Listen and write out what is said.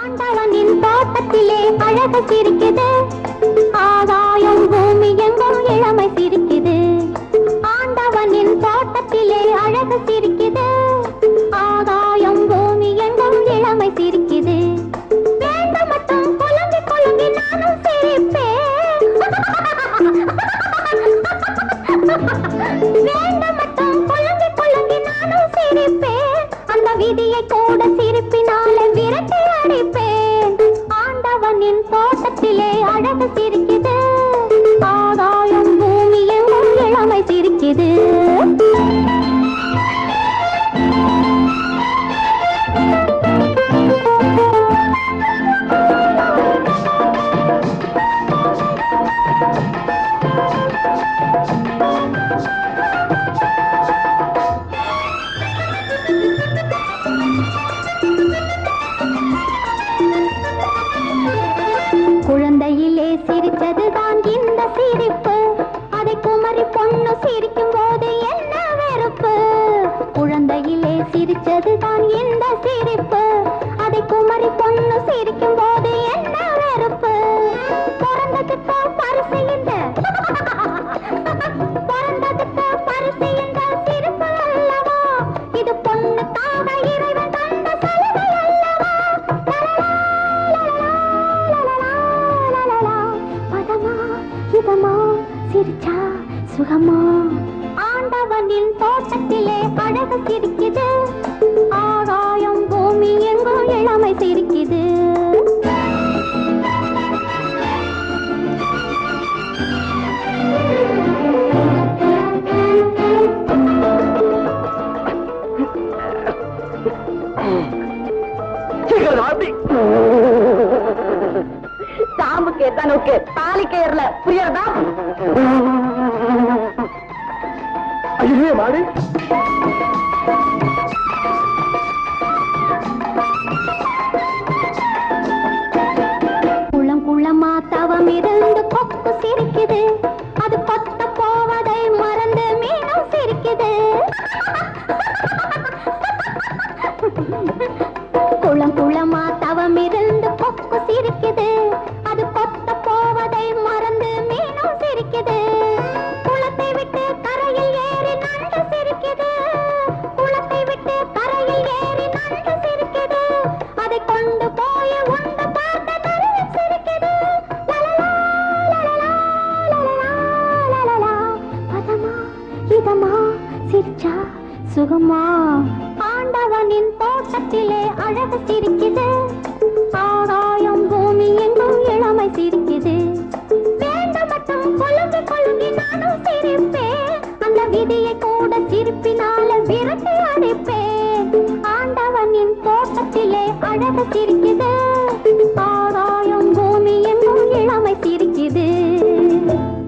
ஆண்டவனின் தோட்டத்திலே அழகு சிரிக்குது ஆகாயம் பூமி எங்கும் இழ ஆண்டவனின் தோட்டத்திலே அழகு சிரிக்குது. ஆகாயம் பூமி இளமை சிரிக்குது. சிரிச்சதுதான் இந்த சிரிப்பு. அதை குமரி பொண்ணு சிரிக்கும் போது என்ன வெறுப்பு? பிறந்ததுக்கு பரிசு இந்த பிறந்ததுக்கு பரிசு இந்த சிரிப்பு அல்லவா? இது பொண்ணுக்காக இறைவன் தந்த சலுகை அல்லவா? பதமா இதமா சிரிச்சா சுகமா? ஆண்டவனின் தோட்டத்திலே அழகு சிரிக்குது சாம்புக்கு எத்தனுக்கு தாலிக்கு ஏறல புரியறதா? ஐயோ மாடி குளம் குளமா தவம் இருந்து கொக்கு சிரிக்குது. அது கொத்த போவதை மறந்து மீனும் சிரிக்குது. கீதமா சிரிச்சா? சுகமா? ஆண்டவனின் தோட்டத்திலே அழகு சிரிக்குது. ஆகாயம் பூமி எங்கும் இளமை சிரிக்குது. வேண்டும் மட்டும் கொழுங்கி கொழுங்கி நானும் சிரிப்பேன். அந்த விதியை கூட சிரிப்பினால விரட்டி அடிப்பேன். ஆண்டவனின் தோட்டத்திலே அழகு சிரிக்குது. ஆகாயம்